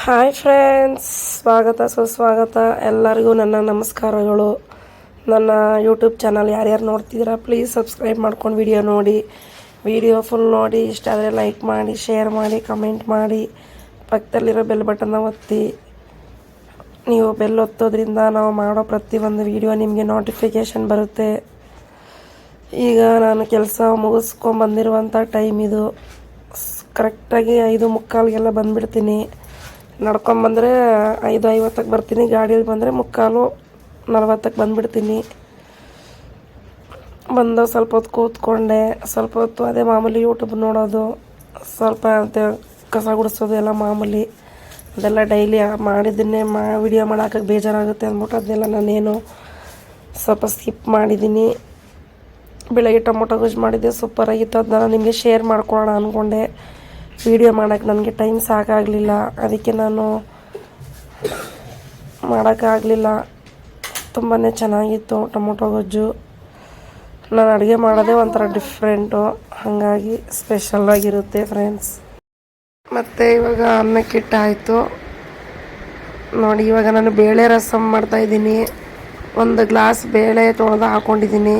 Hi friends, ಸ್ವಾಗತ, ಸುಸ್ವಾಗತ. ಎಲ್ಲರಿಗೂ ನನ್ನ ನಮಸ್ಕಾರಗಳು. ನನ್ನ ಯೂಟ್ಯೂಬ್ ಚಾನಲ್ ಯಾರ್ಯಾರು ನೋಡ್ತಿದ್ದೀರಾ ಪ್ಲೀಸ್ ಸಬ್ಸ್ಕ್ರೈಬ್ ಮಾಡ್ಕೊಂಡು ವಿಡಿಯೋ ನೋಡಿ. ವಿಡಿಯೋ ಫುಲ್ ನೋಡಿ. ಇಷ್ಟ ಆದರೆ ಲೈಕ್ ಮಾಡಿ ಶೇರ್ ಮಾಡಿ ಕಮೆಂಟ್ ಮಾಡಿ. ಪಕ್ಕದಲ್ಲಿರೋ ಬೆಲ್ ಬಟನ್ನ ಒತ್ತಿ. ನೀವು ಬೆಲ್ ಒತ್ತೋದ್ರಿಂದ ನಾವು ಮಾಡೋ ಪ್ರತಿಯೊಂದು ವಿಡಿಯೋ ನಿಮಗೆ ನೋಟಿಫಿಕೇಷನ್ ಬರುತ್ತೆ. ಈಗ ನಾನು ಕೆಲಸ ಮುಗಿಸ್ಕೊಂಬಂದಿರುವಂಥ ಟೈಮ್ ಇದು. ಕರೆಕ್ಟಾಗಿ ಐದು ಮುಕ್ಕಾಲಿಗೆಲ್ಲ ಬಂದುಬಿಡ್ತೀನಿ. ನಡ್ಕೊಂಬಂದರೆ ಐದು ಐವತ್ತಕ್ಕೆ ಬರ್ತೀನಿ, ಗಾಡೀಲಿ ಬಂದರೆ ಮುಕ್ಕಾಲು ನಲ್ವತ್ತಕ್ಕೆ ಬಂದುಬಿಡ್ತೀನಿ. ಬಂದು ಸ್ವಲ್ಪ ಹೊತ್ತು ಕೂತ್ಕೊಂಡೆ, ಸ್ವಲ್ಪ ಹೊತ್ತು ಅದೇ ಮಾಮೂಲಿ ಯೂಟ್ಯೂಬ್ ನೋಡೋದು, ಸ್ವಲ್ಪ ಅದೇ ಕಸ ಗುಡಿಸೋದು ಎಲ್ಲ ಮಾಮೂಲಿ. ಅದೆಲ್ಲ ಡೈಲಿ ಮಾಡಿದ್ದನ್ನೇ ಮಾ, ವಿಡಿಯೋ ಮಾಡೋಕೆ ಬೇಜಾರಾಗುತ್ತೆ ಅಂದ್ಬಿಟ್ಟು ಅದನ್ನೆಲ್ಲ ನಾನೇನು ಸ್ವಲ್ಪ ಸ್ಕಿಪ್ ಮಾಡಿದ್ದೀನಿ. ಬೆಳಗ್ಗೆ ಟೊಮೊಟೊ ಗೊಜ್ಜು ಮಾಡಿದ್ದೆ ಸೂಪರಾಗಿತ್ತು ಅದನ್ನ ನಿಮಗೆ ಶೇರ್ ಮಾಡ್ಕೊಳ್ಳೋಣ ಅಂದ್ಕೊಂಡೆ ವಿಡಿಯೋ ಮಾಡೋಕ್ಕೆ ನನಗೆ ಟೈಮ್ ಸಾಕಾಗಲಿಲ್ಲ ಅದಕ್ಕೆ ನಾನು ಮಾಡೋಕ್ಕಾಗಲಿಲ್ಲ ತುಂಬಾ ಚೆನ್ನಾಗಿತ್ತು ಟೊಮೊಟೊ ಗೊಜ್ಜು. ನಾನು ಅಡುಗೆ ಮಾಡೋದೇ ಒಂಥರ ಡಿಫ್ರೆಂಟು ಹಾಗಾಗಿ ಸ್ಪೆಷಲಾಗಿರುತ್ತೆ ಫ್ರೆಂಡ್ಸ್ ಮತ್ತು ಇವಾಗ ಅನ್ನಕ್ಕಿಟ್ಟು ಆಯಿತು ನೋಡಿ, ಇವಾಗ ನಾನು ಬೇಳೆ ರಸಮ್ ಮಾಡ್ತಾಯಿದ್ದೀನಿ ಒಂದು ಗ್ಲಾಸ್ ಬೇಳೆ ತೊಳೆದು ಹಾಕ್ಕೊಂಡಿದ್ದೀನಿ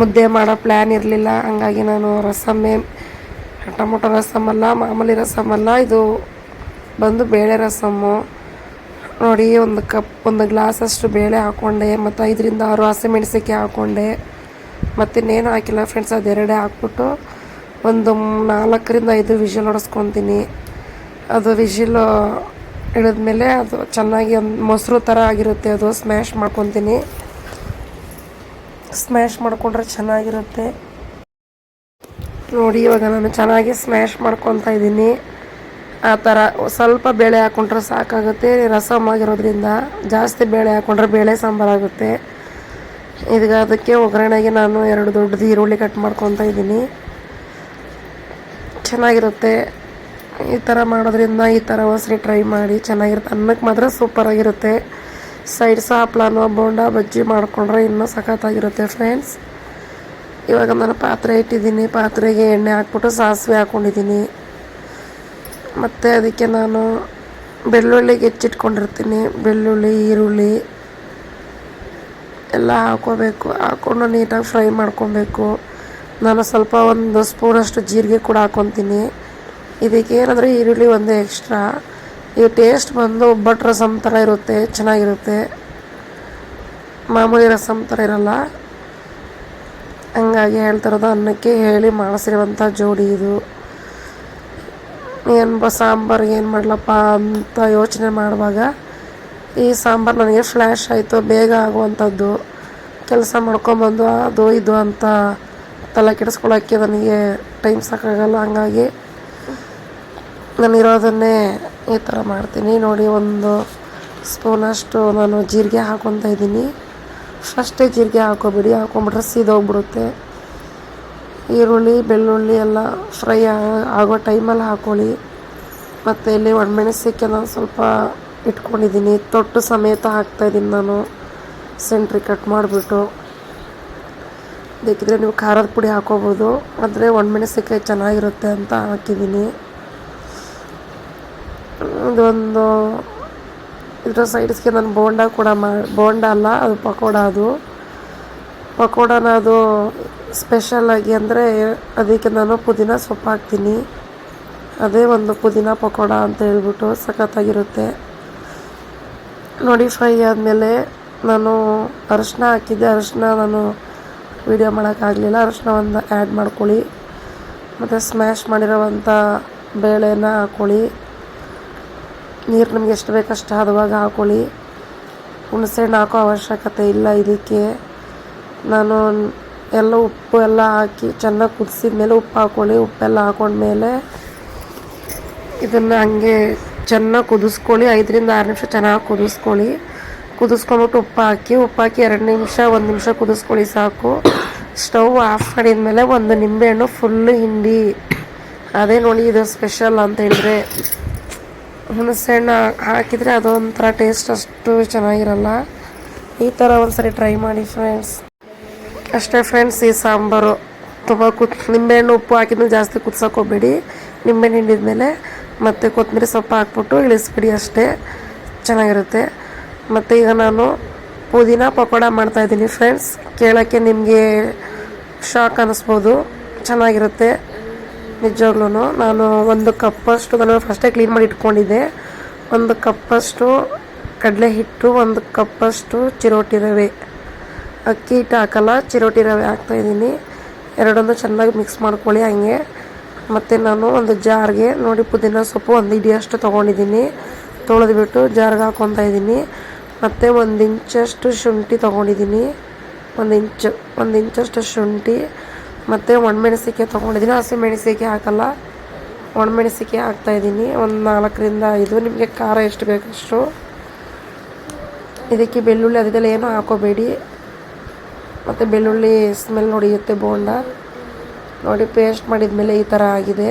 ಮುದ್ದೆ ಮಾಡೋ ಪ್ಲ್ಯಾನ್ ಇರಲಿಲ್ಲ. ಹಾಗಾಗಿ ನಾನು ರಸಮ್ಮೇ ಟೊಮೊಟೊ ರಸಮಲ್ಲ ಮಾಮೂಲಿ ರಸಮಲ್ಲ ಇದು ಬಂದು ಬೇಳೆ ರಸಮ್ಮು. ನೋಡಿ, ಒಂದು ಕಪ್, ಒಂದು ಗ್ಲಾಸಷ್ಟು ಬೇಳೆ ಹಾಕ್ಕೊಂಡೆ ಮತ್ತು ಐದರಿಂದ ಆರು ಹಸಿಮೆಣಸಿಗೆ ಹಾಕ್ಕೊಂಡೆ ಮತ್ತಿನ್ನೇನು ಹಾಕಿಲ್ಲ ಫ್ರೆಂಡ್ಸ್ ಅದೆರಡೇ ಹಾಕ್ಬಿಟ್ಟು ಒಂದು ನಾಲ್ಕರಿಂದ ಐದು ವಿಷಲ್ ಹೊಡೆಸ್ಕೊತೀನಿ ಅದು ವಿಷಲ್ ಇಳಿದ್ಮೇಲೆ ಅದು ಚೆನ್ನಾಗಿ ಒಂದು ಮೊಸರು ಥರ ಆಗಿರುತ್ತೆ, ಅದು ಸ್ಮ್ಯಾಶ್ ಮಾಡ್ಕೊತೀನಿ. ಸ್ಮ್ಯಾಶ್ ಮಾಡಿಕೊಂಡ್ರೆ ಚೆನ್ನಾಗಿರುತ್ತೆ. ನೋಡಿ, ಇವಾಗ ನಾನು ಚೆನ್ನಾಗಿ ಸ್ಮ್ಯಾಶ್ ಮಾಡ್ಕೊತಾ ಇದ್ದೀನಿ. ಆ ಥರ ಸ್ವಲ್ಪ ಬೇಳೆ ಹಾಕ್ಕೊಂಡ್ರೆ ಸಾಕಾಗುತ್ತೆ. ರಸಮ್ ಆಗಿರೋದ್ರಿಂದ ಜಾಸ್ತಿ ಬೇಳೆ ಹಾಕ್ಕೊಂಡ್ರೆ ಬೇಳೆ ಸಾಂಬಾರಾಗುತ್ತೆ ಇದೀಗ ಅದಕ್ಕೆ ಒಗ್ಗರಣೆಗೆ ನಾನು ಎರಡು ದೊಡ್ಡದು ಈರುಳ್ಳಿ ಕಟ್ ಮಾಡ್ಕೊತಾ ಇದ್ದೀನಿ. ಚೆನ್ನಾಗಿರುತ್ತೆ. ಈ ಥರ ಮಾಡೋದ್ರಿಂದ ಈ ಥರ ಒಂದ್ಸರಿ ಟ್ರೈ ಮಾಡಿ ಚೆನ್ನಾಗಿರುತ್ತೆ. ಅನ್ನಕ್ಕೆ ಮಾತ್ರ ಸೂಪರಾಗಿರುತ್ತೆ ಸೈಡ್ಸ್ ಹಪ್ಳನೋ ಬೋಂಡ ಬಜ್ಜಿ ಮಾಡಿಕೊಂಡ್ರೆ ಇನ್ನೂ ಸಖತ್ತಾಗಿರುತ್ತೆ ಫ್ರೆಂಡ್ಸ್ ಇವಾಗ ನಾನು ಪಾತ್ರೆ ಇಟ್ಟಿದ್ದೀನಿ, ಪಾತ್ರೆಗೆ ಎಣ್ಣೆ ಹಾಕ್ಬಿಟ್ಟು ಸಾಸಿವೆ ಹಾಕ್ಕೊಂಡಿದ್ದೀನಿ ಮತ್ತು ಅದಕ್ಕೆ ನಾನು ಬೆಳ್ಳುಳ್ಳಿಗೆ ಹೆಚ್ಚಿಟ್ಕೊಂಡಿರ್ತೀನಿ ಬೆಳ್ಳುಳ್ಳಿ, ಈರುಳ್ಳಿ ಎಲ್ಲ ಹಾಕೋಬೇಕು. ಹಾಕ್ಕೊಂಡು ನೀಟಾಗಿ ಫ್ರೈ ಮಾಡ್ಕೊಬೇಕು. ನಾನು ಸ್ವಲ್ಪ ಒಂದು ಸ್ಪೂನಷ್ಟು ಜೀರಿಗೆ ಕೂಡ ಹಾಕ್ಕೊತೀನಿ ಇದಕ್ಕೆ ಏನಂದರೆ ಈರುಳ್ಳಿ ಒಂದೇ ಎಕ್ಸ್ಟ್ರಾ ಈ ಟೇಸ್ಟ್ ಬಂದು ಒಬ್ಬಟ್ಟು ರಸಮ್ ಥರ ಇರುತ್ತೆ, ಚೆನ್ನಾಗಿರುತ್ತೆ. ಮಾಮೂಲಿ ರಸಮ್ ಥರ ಇರಲ್ಲ. ಹಂಗಾಗಿ ಹೇಳ್ತಿರೋದು, ಅನ್ನಕ್ಕೆ ಹೇಳಿ ಮಾಡಿಸಿರುವಂಥ ಜೋಡಿ ಇದು. ಏನು ಬ ಏನು ಮಾಡಲಪ್ಪ ಅಂತ ಯೋಚನೆ ಮಾಡುವಾಗ, ಈ ಸಾಂಬಾರು ನನಗೆ ಫ್ಲ್ಯಾಶ್ ಆಯಿತು, ಬೇಗ ಆಗುವಂಥದ್ದು ಕೆಲಸ ಮಾಡ್ಕೊಂಬಂದು, ಅದು ಇದು ಅಂತ ತಲೆ ಕೆಡಿಸ್ಕೊಳ್ಳೋಕ್ಕೆ ನನಗೆ ಟೈಮ್ ಸಾಕಾಗಲ್ಲ, ಹಂಗಾಗಿ ನಾನಿರೋದನ್ನೇ ಈ ಥರ ಮಾಡ್ತೀನಿ. ನೋಡಿ, ಒಂದು ಸ್ಪೂನಷ್ಟು ನಾನು ಜೀರಿಗೆ ಹಾಕ್ಕೊತಾ ಇದ್ದೀನಿ. ಫಸ್ಟೇ ಜೀರಿಗೆ ಹಾಕೋಬಿಡಿ. ಹಾಕೊಂಬಿಟ್ರೆ ಸೀದೋಗ್ಬಿಡುತ್ತೆ. ಈರುಳ್ಳಿ, ಬೆಳ್ಳುಳ್ಳಿ ಎಲ್ಲ ಫ್ರೈ ಆಗೋ ಟೈಮಲ್ಲಿ ಹಾಕೊಳ್ಳಿ. ಮತ್ತು ಇಲ್ಲಿ ಒಣಮೆಣಸಿಕ್ಕೆ ನಾನು ಸ್ವಲ್ಪ ಇಟ್ಕೊಂಡಿದ್ದೀನಿ. ತೊಟ್ಟು ಸಮೇತ ಹಾಕ್ತಾಯಿದ್ದೀನಿ ನಾನು. ಸೆಂಟ್ರಿ ಕಟ್ ಮಾಡಿಬಿಟ್ಟು. ಬೇಕಿದ್ರೆ ನೀವು ಖಾರದ ಪುಡಿ ಹಾಕೋಬೋದು. ಆದರೆ ಒಣಮೆಣಸಿಕಾಯಿ ಚೆನ್ನಾಗಿರುತ್ತೆ ಅಂತ ಹಾಕಿದ್ದೀನಿ. ಇದೊಂದು ಇದರ ಸೈಡ್ಸ್ಗೆ ನಾನು ಬೋಂಡ ಕೂಡ ಮಾ, ಬೋಂಡ ಅಲ್ಲ, ಅದು ಪಕೋಡ ಅದು. ಪಕೋಡನ ಅದು ಸ್ಪೆಷಲಾಗಿ ಅಂದರೆ ಅದಕ್ಕೆ ನಾನು ಪುದೀನ ಸೊಪ್ಪು ಹಾಕ್ತೀನಿ. ಅದೇ ಒಂದು ಪುದೀನ ಪಕೋಡ ಅಂತ ಹೇಳ್ಬಿಟ್ಟು ಸಖತ್ತಾಗಿರುತ್ತೆ. ನೋಡಿ, ಫ್ರೈ ಆದಮೇಲೆ ನಾನು ಅರಶಿನ ಹಾಕಿದ್ದೆ. ಅರಶಿನ ನಾನು ವೀಡಿಯೋ ಮಾಡೋಕ್ಕಾಗಲಿಲ್ಲ ಅರಶಿನ ಒಂದು ಆ್ಯಡ್ ಮಾಡ್ಕೊಳ್ಳಿ. ಮತ್ತು ಸ್ಮ್ಯಾಶ್ ಮಾಡಿರೋವಂಥ ಬೇಳೆನ ಹಾಕ್ಕೊಳ್ಳಿ ನೀರು ನಿಮ್ಗೆ ಎಷ್ಟು ಬೇಕಷ್ಟು ಹದವಾಗಿ ಹಾಕೊಳ್ಳಿ. ಹುಣಸೆಹಣ್ಣು ಹಾಕೋ ಅವಶ್ಯಕತೆ ಇಲ್ಲ ಇದಕ್ಕೆ. ನಾನು ಎಲ್ಲ ಉಪ್ಪು ಎಲ್ಲ ಹಾಕಿ ಚೆನ್ನಾಗಿ ಕುದಿಸಿದ ಮೇಲೆ ಉಪ್ಪು ಹಾಕೊಳ್ಳಿ. ಉಪ್ಪೆಲ್ಲ ಹಾಕೊಂಡ್ಮೇಲೆ ಇದನ್ನು ಹಂಗೆ ಚೆನ್ನಾಗಿ ಕುದಿಸ್ಕೊಳ್ಳಿ. ಐದರಿಂದ ಆರು ನಿಮಿಷ ಚೆನ್ನಾಗಿ ಕುದಿಸ್ಕೊಳ್ಳಿ. ಕುದಿಸ್ಕೊಂಡ್ಬಿಟ್ಟು ಉಪ್ಪು ಹಾಕಿ ಉಪ್ಪು ಹಾಕಿ ಎರಡು ನಿಮಿಷ, ಒಂದು ನಿಮಿಷ ಕುದಿಸ್ಕೊಳ್ಳಿ ಸಾಕು. ಸ್ಟವ್ ಆಫ್ ಮಾಡಿದ ಮೇಲೆ ಒಂದು ನಿಂಬೆಹಣ್ಣು ಫುಲ್ಲು ಹಿಂಡಿ. ಅದೇ ನೋಡಿ ಇದು ಸ್ಪೆಷಲ್ ಅಂತ ಹೇಳಿದ್ರೆ. ಹುಣಸೆಹಣ್ಣು ಹಾಕಿದರೆ ಅದೊಂಥರ ಟೇಸ್ಟ್ ಅಷ್ಟು ಚೆನ್ನಾಗಿರಲ್ಲ. ಈ ಥರ ಒಂದ್ಸರಿ ಟ್ರೈ ಮಾಡಿ ಫ್ರೆಂಡ್ಸ್ ಅಷ್ಟೇ ಫ್ರೆಂಡ್ಸ್ ಈ ಸಾಂಬಾರು. ತುಂಬ ಕುತ್ ನಿಂಬೆಹಣ್ಣು ಉಪ್ಪು ಹಾಕಿದ್ರೆ ಜಾಸ್ತಿ ಕುದ್ಸೋಕೆ ಹೋಗ್ಬೇಡಿ. ನಿಂಬೆಹಣ್ಣು ಹಿಂಡಿದ್ಮೇಲೆ ಮತ್ತು ಕೊತ್ತಂಬರಿ ಸೊಪ್ಪು ಹಾಕ್ಬಿಟ್ಟು ಇಳಿಸ್ಬಿಡಿ ಅಷ್ಟೇ. ಚೆನ್ನಾಗಿರುತ್ತೆ. ಮತ್ತು ಈಗ ನಾನು ಪುದೀನ ಪಕೋಡ ಮಾಡ್ತಾಯಿದ್ದೀನಿ ಫ್ರೆಂಡ್ಸ್ ಕೇಳೋಕ್ಕೆ ನಿಮಗೆ ಶಾಕ್ ಅನ್ನಿಸ್ಬೋದು ಚೆನ್ನಾಗಿರುತ್ತೆ. ನಿಜವಾಗ್ಲೂ ನಾನು ಒಂದು ಕಪ್ಪಷ್ಟು ನಾನು ಫಸ್ಟೇ ಕ್ಲೀನ್ ಮಾಡಿ ಇಟ್ಕೊಂಡಿದ್ದೆ. ಒಂದು ಕಪ್ಪಷ್ಟು ಕಡಲೆ ಹಿಟ್ಟು ಒಂದು ಕಪ್ಪಷ್ಟು ಚಿರೋಟಿ ರವೆ. ಅಕ್ಕಿ ಹಿಟ್ಟು ಹಾಕಲ್ಲ, ಚಿರೋಟಿ ರವೆ ಹಾಕ್ತಾಯಿದ್ದೀನಿ ಎರಡೊಂದು ಚೆನ್ನಾಗಿ ಮಿಕ್ಸ್ ಮಾಡ್ಕೊಳ್ಳಿ ಹಂಗೆ. ಮತ್ತು ನಾನು ಒಂದು ಜಾರ್ಗೆ ನೋಡಿ ಪುದೀನ ಸೊಪ್ಪು ಒಂದು ಇಡಿಯಷ್ಟು ತೊಗೊಂಡಿದ್ದೀನಿ. ತೊಳೆದ್ಬಿಟ್ಟು ಜಾರ್ಗೆ ಹಾಕ್ಕೊತಾ ಇದ್ದೀನಿ. ಮತ್ತು ಒಂದು ಇಂಚಷ್ಟು ಶುಂಠಿ ತೊಗೊಂಡಿದ್ದೀನಿ. ಒಂದು ಇಂಚು, ಒಂದು ಇಂಚಷ್ಟು ಶುಂಠಿ. ಮತ್ತು ಒಣಮೆಣಸಿಕಾಯಿ ತೊಗೊಂಡಿದ್ದೀನಿ. ಹಸಿಮೆಣಸಿಕಾಯಿ ಹಾಕಲ್ಲ. ಒಣಮೆಣಸಿಕಾಯಿ ಹಾಕ್ತಾಯಿದ್ದೀನಿ ಒಂದು ನಾಲ್ಕರಿಂದ ಐದು. ನಿಮಗೆ ಖಾರ ಎಷ್ಟು ಬೇಕಷ್ಟು ಇದಕ್ಕೆ ಬೆಳ್ಳುಳ್ಳಿ ಅದಕ್ಕೆಲ್ಲ ಏನೂ ಹಾಕೋಬೇಡಿ. ಮತ್ತು ಬೆಳ್ಳುಳ್ಳಿ ಸ್ಮೆಲ್ ಹೊಡೆಯುತ್ತೆ ಬೋಂಡ. ನೋಡಿ ಪೇಸ್ಟ್ ಮಾಡಿದ ಮೇಲೆ ಈ ಥರ ಆಗಿದೆ.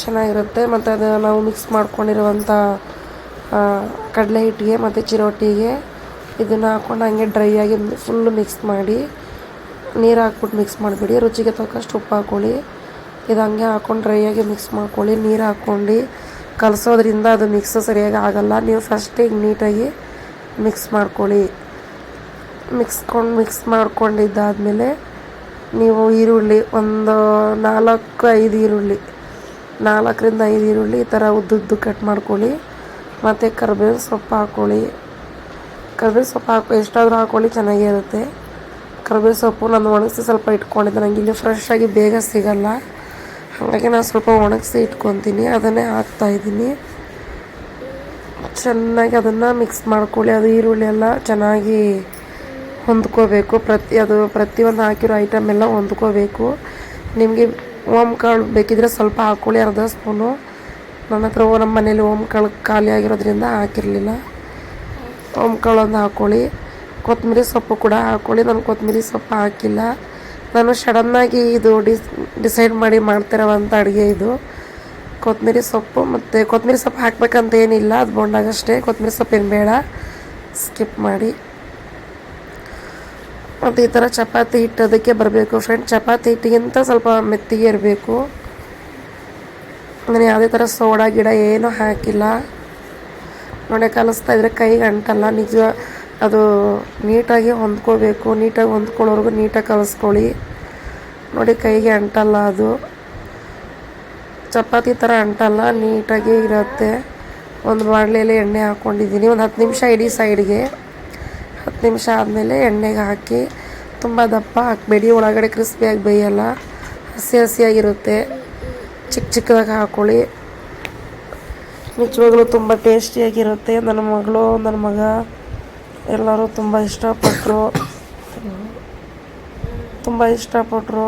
ಚೆನ್ನಾಗಿರುತ್ತೆ. ಮತ್ತು ಅದು ನಾವು ಮಿಕ್ಸ್ ಮಾಡ್ಕೊಂಡಿರುವಂಥ ಕಡಲೆ ಹಿಟ್ಟಿಗೆ ಮತ್ತು ಚಿರೋಟಿಗೆ ಇದನ್ನು ಹಾಕ್ಕೊಂಡು ಹಂಗೆ ಡ್ರೈ ಆಗಿ ಫುಲ್ಲು ಮಿಕ್ಸ್ ಮಾಡಿ ನೀರು ಹಾಕ್ಬಿಟ್ಟು ಮಿಕ್ಸ್ ಮಾಡಿಬಿಡಿ. ರುಚಿಗೆ ತಕ್ಕಷ್ಟು ಉಪ್ಪು ಹಾಕ್ಕೊಳ್ಳಿ ಇದು ಹಂಗೆ ಹಾಕ್ಕೊಂಡು ಡ್ರೈಯಾಗಿ ಮಿಕ್ಸ್ ಮಾಡ್ಕೊಳ್ಳಿ. ನೀರು ಹಾಕ್ಕೊಂಡು ಕಲಸೋದ್ರಿಂದ ಅದು ಮಿಕ್ಸ್ ಸರಿಯಾಗಿ ಆಗಲ್ಲ. ನೀವು ಫಸ್ಟಿಗೆ ನೀಟಾಗಿ ಮಿಕ್ಸ್ ಮಾಡ್ಕೊಳ್ಳಿ. ಮಿಕ್ಸ್ಕೊಂಡು ಮಿಕ್ಸ್ ಮಾಡ್ಕೊಂಡಿದ್ದಾದಮೇಲೆ ನೀವು ಈರುಳ್ಳಿ ಒಂದು ನಾಲ್ಕು, ಐದು ಈರುಳ್ಳಿ, ನಾಲ್ಕರಿಂದ ಐದು ಈರುಳ್ಳಿ ಈ ಥರ ಉದ್ದುದ್ದು ಕಟ್ ಮಾಡ್ಕೊಳ್ಳಿ. ಮತ್ತು ಕರ್ಬೇವಿನ ಸೊಪ್ಪು ಹಾಕ್ಕೊಳ್ಳಿ ಕರ್ಬೇವಿನ ಸೊಪ್ಪು ಹಾಕಿ, ಎಷ್ಟಾದರೂ ಹಾಕ್ಕೊಳ್ಳಿ ಚೆನ್ನಾಗೇ ಇರುತ್ತೆ. ಕರ್ಬೇವು ಸೊಪ್ಪು ನಾನು ಒಣಗಿಸಿ ಸ್ವಲ್ಪ ಇಟ್ಕೊಂಡಿದ್ದೆ. ನನಗೆ ಇಲ್ಲಿ ಫ್ರೆಶ್ ಆಗಿ ಬೇಗ ಸಿಗಲ್ಲ. ಹಾಗಾಗಿ ನಾನು ಸ್ವಲ್ಪ ಒಣಗಿಸಿ ಇಟ್ಕೊತೀನಿ. ಅದನ್ನೇ ಹಾಕ್ತಾಯಿದ್ದೀನಿ ಚೆನ್ನಾಗಿ ಅದನ್ನು ಮಿಕ್ಸ್ ಮಾಡ್ಕೊಳ್ಳಿ. ಅದು ಈರುಳ್ಳಿ ಎಲ್ಲ ಚೆನ್ನಾಗಿ ಹೊಂದ್ಕೋಬೇಕು. ಪ್ರತಿ, ಅದು ಪ್ರತಿಯೊಂದು ಹಾಕಿರೋ ಐಟಮ್ ಎಲ್ಲ ಹೊಂದ್ಕೋಬೇಕು. ನಿಮಗೆ ಓಮ್ ಕಾಳು ಬೇಕಿದ್ರೆ ಸ್ವಲ್ಪ ಹಾಕ್ಕೊಳ್ಳಿ ಅರ್ಧ ಸ್ಪೂನು. ನನ್ನ ಹತ್ರ ನಮ್ಮ ಮನೇಲಿ ಓಮ್ ಕಾಳು ಖಾಲಿ ಆಗಿರೋದ್ರಿಂದ ಹಾಕಿರಲಿಲ್ಲ. ಓಮ್ ಕಾಳು ಒಂದು ಹಾಕ್ಕೊಳ್ಳಿ ಕೊತ್ತಂಬರಿ ಸೊಪ್ಪು ಕೂಡ ಹಾಕೊಳ್ಳಿ. ನಾನು ಕೊತ್ತಂಬರಿ ಸೊಪ್ಪು ಹಾಕಿಲ್ಲ. ನಾನು ಸಡನ್ನಾಗಿ ಇದು ಡಿಸ್ ಡಿಸೈಡ್ ಮಾಡಿ ಮಾಡ್ತಿರೋವಂಥ ಅಡುಗೆ ಇದು. ಕೊತ್ತಂಬರಿ ಸೊಪ್ಪು ಮತ್ತು ಕೊತ್ತಂಬರಿ ಸೊಪ್ಪು ಹಾಕ್ಬೇಕಂತ ಏನಿಲ್ಲ. ಅದು ಬೊಂಡಾಗಷ್ಟೇ ಕೊತ್ತಂಬರಿ ಸೊಪ್ಪೇನು ಬೇಡ. ಸ್ಕಿಪ್ ಮಾಡಿ. ಮತ್ತು ಈ ಥರ ಚಪಾತಿ ಹಿಟ್ಟು ಅದಕ್ಕೆ ಬರಬೇಕು. ಫ್ರೆಂಡ್ ಚಪಾತಿ ಹಿಟ್ಟಿಗಿಂತ ಸ್ವಲ್ಪ ಮೆತ್ತಿಗೆ ಇರಬೇಕು. ನಾನು ಯಾವುದೇ ಥರ ಸೋಡಾ ಗಿಡ ಏನೂ ಹಾಕಿಲ್ಲ. ನೋಡಿ ಕಲಿಸ್ತಾ ಇದ್ರೆ ಕೈಗೆ ಅಂಟಲ್ಲ. ನಿಜ ಅದು ನೀಟಾಗಿ ಹೊಂದ್ಕೋಬೇಕು. ನೀಟಾಗಿ ಹೊಂದ್ಕೊಳ್ಳೋರ್ಗು ನೀಟಾಗಿ ಕಲಿಸ್ಕೊಳ್ಳಿ. ನೋಡಿ ಕೈಗೆ ಅಂಟಲ್ಲ ಅದು. ಚಪಾತಿ ಥರ ಅಂಟಲ್ಲ, ನೀಟಾಗಿ ಇರುತ್ತೆ. ಒಂದು ಬಾಣಲೆಯಲ್ಲಿ ಎಣ್ಣೆ ಹಾಕ್ಕೊಂಡಿದ್ದೀನಿ ಒಂದು ಹತ್ತು ನಿಮಿಷ ಇಡೀ ಸೈಡ್ಗೆ. ಹತ್ತು ನಿಮಿಷ ಆದಮೇಲೆ ಎಣ್ಣೆಗೆ ಹಾಕಿ ತುಂಬ ದಪ್ಪ ಹಾಕಬೇಡಿ. ಒಳಗಡೆ ಕ್ರಿಸ್ಪಿಯಾಗಿ ಬೇಯಲ್ಲ. ಹಸಿ ಹಸಿಯಾಗಿರುತ್ತೆ. ಚಿಕ್ಕ ಚಿಕ್ಕದಾಗಿ ಹಾಕ್ಕೊಳ್ಳಿ ನಿಜವಾಗ್ಲೂ ತುಂಬ ಟೇಸ್ಟಿಯಾಗಿರುತ್ತೆ. ನನ್ನ ಮಗಳು, ನನ್ನ ಮಗ. ಎಲ್ಲರೂ ತುಂಬ ಇಷ್ಟಪಟ್ಟರು ತುಂಬ ಇಷ್ಟಪಟ್ಟರು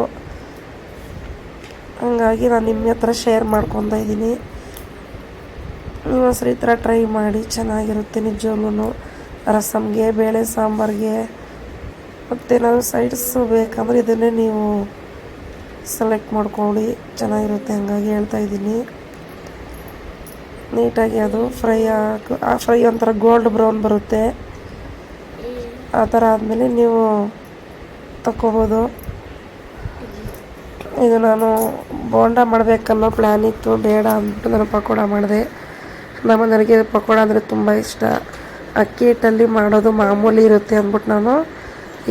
ಹಾಗಾಗಿ ನಾನು ನಿಮ್ಮ ಹತ್ರ ಶೇರ್ ಮಾಡ್ಕೊತಾ ಇದ್ದೀನಿ. ನೀವು ಸರಿ ಥರ ಟ್ರೈ ಮಾಡಿ, ಚೆನ್ನಾಗಿರುತ್ತೆ ನಿಜವಾಗ್ಲೂ ರಸಮ್ಗೆ, ಬೇಳೆ ಸಾಂಬಾರಿಗೆ, ಮತ್ತು ನಾನು ಸೈಡ್ಸು ಬೇಕಂದ್ರೆ ಇದನ್ನೇ ನೀವು ಸೆಲೆಕ್ಟ್ ಮಾಡ್ಕೊಳ್ಳಿ. ಚೆನ್ನಾಗಿರುತ್ತೆ ಹಂಗಾಗಿ ಹೇಳ್ತಾ ಇದ್ದೀನಿ. ನೀಟಾಗಿ ಅದು ಫ್ರೈ ಆ ಫ್ರೈ ಒಂಥರ ಗೋಲ್ಡ್ ಬ್ರೌನ್ ಬರುತ್ತೆ. ಆ ಥರ ಆದಮೇಲೆ ನೀವು ತಗೋಬೋದು ಇದು ನಾನು ಬೋಂಡ ಮಾಡಬೇಕನ್ನೋ ಪ್ಲ್ಯಾನ್ ಇತ್ತು. ಬೇಡ ಅಂದ್ಬಿಟ್ಟು ನಾನು ಪಕೋಡ ಮಾಡಿದೆ. ನಮ್ಮ ನನಗೆ ಪಕೋಡ ಅಂದರೆ ತುಂಬ ಇಷ್ಟ. ಅಕ್ಕಿ ಹಿಟ್ಟಲ್ಲಿ ಮಾಡೋದು ಮಾಮೂಲಿ ಇರುತ್ತೆ ಅಂದ್ಬಿಟ್ಟು ನಾನು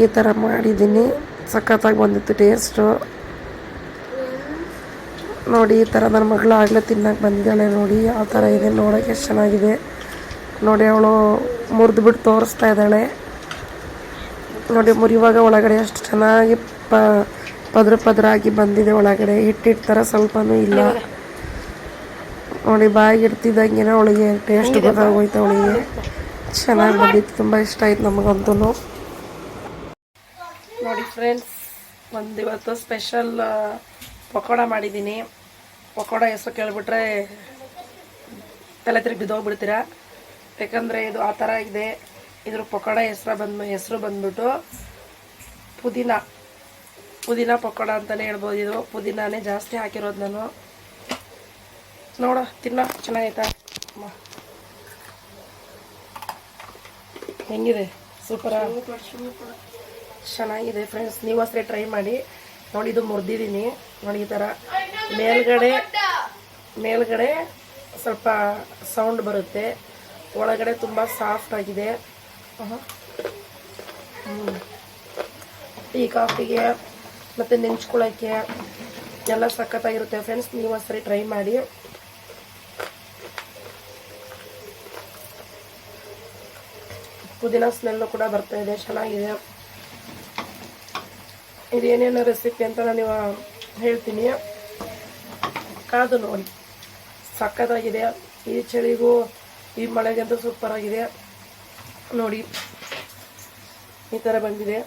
ಈ ಥರ ಮಾಡಿದ್ದೀನಿ. ಸಖತ್ತಾಗಿ ಬಂದಿತ್ತು ಟೇಸ್ಟು ನೋಡಿ, ಈ ಥರ ನನ್ನ ಮಗಳು ಆಗಲೇ ತಿನ್ನಕ್ಕೆ ಬಂದಿದ್ದಾಳೆ ನೋಡಿ. ಯಾವ ಥರ ಇದೆ, ನೋಡೋಕೆ ಎಷ್ಟು ಚೆನ್ನಾಗಿದೆ. ನೋಡಿ, ಅವಳು ಮುರಿದ್ಬಿಟ್ಟು ತೋರಿಸ್ತಾ ಇದ್ದಾಳೆ. ನೋಡಿ ಮುರಿಯುವಾಗ ಒಳಗಡೆ ಅಷ್ಟು ಚೆನ್ನಾಗಿ ಪ ಪದ್ರ ಪದರಾಗಿ ಬಂದಿದೆ ಒಳಗಡೆ. ಹಿಟ್ಟಿಟ್ಟು ಥರ ಸ್ವಲ್ಪನೂ ಇಲ್ಲ. ನೋಡಿ ಬಾಯಿಗೆ ಇಡ್ತಿದ್ದಂಗೆ ಅವಳಿಗೆ ಟೇಸ್ಟ್ ಗೊತ್ತಾಗೋಯ್ತು ಅವಳಿಗೆ. ಚೆನ್ನಾಗಿ ಬಂದಿತ್ತು. ತುಂಬ ಇಷ್ಟ ಆಯ್ತು ನಮಗಂತೂ ನೋಡಿ ಫ್ರೆಂಡ್ಸ್ ಒಂದು ಇವತ್ತು ಸ್ಪೆಷಲ್ ಪಕೋಡ ಮಾಡಿದ್ದೀನಿ. ಪಕೋಡ ಹೆಸರು ಕೇಳಿಬಿಟ್ರೆ ತಲೆ ತಿರುಗಿ ಬಿದ್ದೋಗ್ಬಿಡ್ತೀರಾ ಯಾಕಂದರೆ ಇದು ಆ ಥರ ಇದೆ. ಇದ್ರ ಪಕೋಡ ಹೆಸರು ಬಂದು ಹೆಸರು ಬಂದ್ಬಿಟ್ಟು ಪುದೀನ. ಪುದೀನ ಪಕೋಡ ಅಂತಲೇ ಹೇಳ್ಬೋದು ಇದು. ಪುದೀನಾನೇ ಜಾಸ್ತಿ ಹಾಕಿರೋದು ನಾನು. ನೋಡು ತಿನ್ನೋ. ಚೆನ್ನಾಗೈತಾ. ಹೆಂಗಿದೆ? ಸೂಪರ? ಚೆನ್ನಾಗಿದೆ ಫ್ರೆಂಡ್ಸ್. ನೀವು ಅಷ್ಟೇ ಟ್ರೈ ಮಾಡಿ. ನೋಡಿ ಇದು ಮುರಿದಿದ್ದೀನಿ ನೋಡಿ ಈ ಥರ ಮೇಲ್ಗಡೆ ಮೇಲ್ಗಡೆ ಸ್ವಲ್ಪ ಸೌಂಡ್ ಬರುತ್ತೆ. ಒಳಗಡೆ ತುಂಬ ಸಾಫ್ಟ್ ಆಗಿದೆ. ಟೀ ಕಾಫಿಗೆ ಮತ್ತು ನೆಂಚ್ಕೊಳ್ಳೋಕ್ಕೆ ಎಲ್ಲ ಸಖತ್ತಾಗಿರುತ್ತೆ ಫ್ರೆಂಡ್ಸ್ ನೀವು ಒಂದ್ಸರಿ ಟ್ರೈ ಮಾಡಿ. ಪುದೀನ ಸ್ಮೆಲ್ಲು ಕೂಡ ಬರ್ತಾ ಇದೆ, ಚೆನ್ನಾಗಿದೆ. ಇದೇನೇನು ರೆಸಿಪಿ ಅಂತ ನಾನು ಹೇಳ್ತೀನಿ. ಕಾದು ನೋಡಿ. ಸಖತ್ತಾಗಿದೆ. ಈ ಚಳಿಗೂ, ಈ ಮಳೆಗಂತೂ ಸೂಪರ್ ಆಗಿದೆ. ನೋಡಿ, ಈ ಥರ ಬಂದಿದೆ.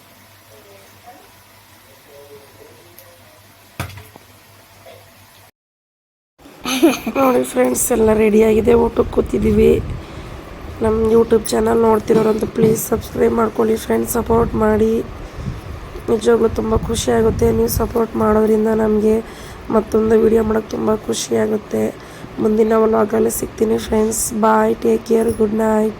ನೋಡಿ ಫ್ರೆಂಡ್ಸ್ ಎಲ್ಲ ರೆಡಿಯಾಗಿದೆ ಊಟಕ್ಕೆ ಕೂತಿದ್ದೀವಿ. ನಮ್ಮ ಯೂಟ್ಯೂಬ್ ಚಾನಲ್ ನೋಡ್ತಿರೋರಂತೂ ಪ್ಲೀಸ್ ಸಬ್ಸ್ಕ್ರೈಬ್ ಮಾಡ್ಕೊಳ್ಳಿ ಫ್ರೆಂಡ್ಸ್ ಸಪೋರ್ಟ್ ಮಾಡಿ. ನಿಜವಾಗ್ಲೂ ತುಂಬ ಖುಷಿ ಆಗುತ್ತೆ. ನೀವು ಸಪೋರ್ಟ್ ಮಾಡೋದ್ರಿಂದ ನಮಗೆ ಮತ್ತೊಂದು ವಿಡಿಯೋ ಮಾಡೋಕ್ಕೆ ತುಂಬ ಖುಷಿ ಆಗುತ್ತೆ. ಮುಂದಿನ ವ್ಲಾಗಲ್ಲಿ ಸಿಗ್ತೀನಿ friends bye take care good night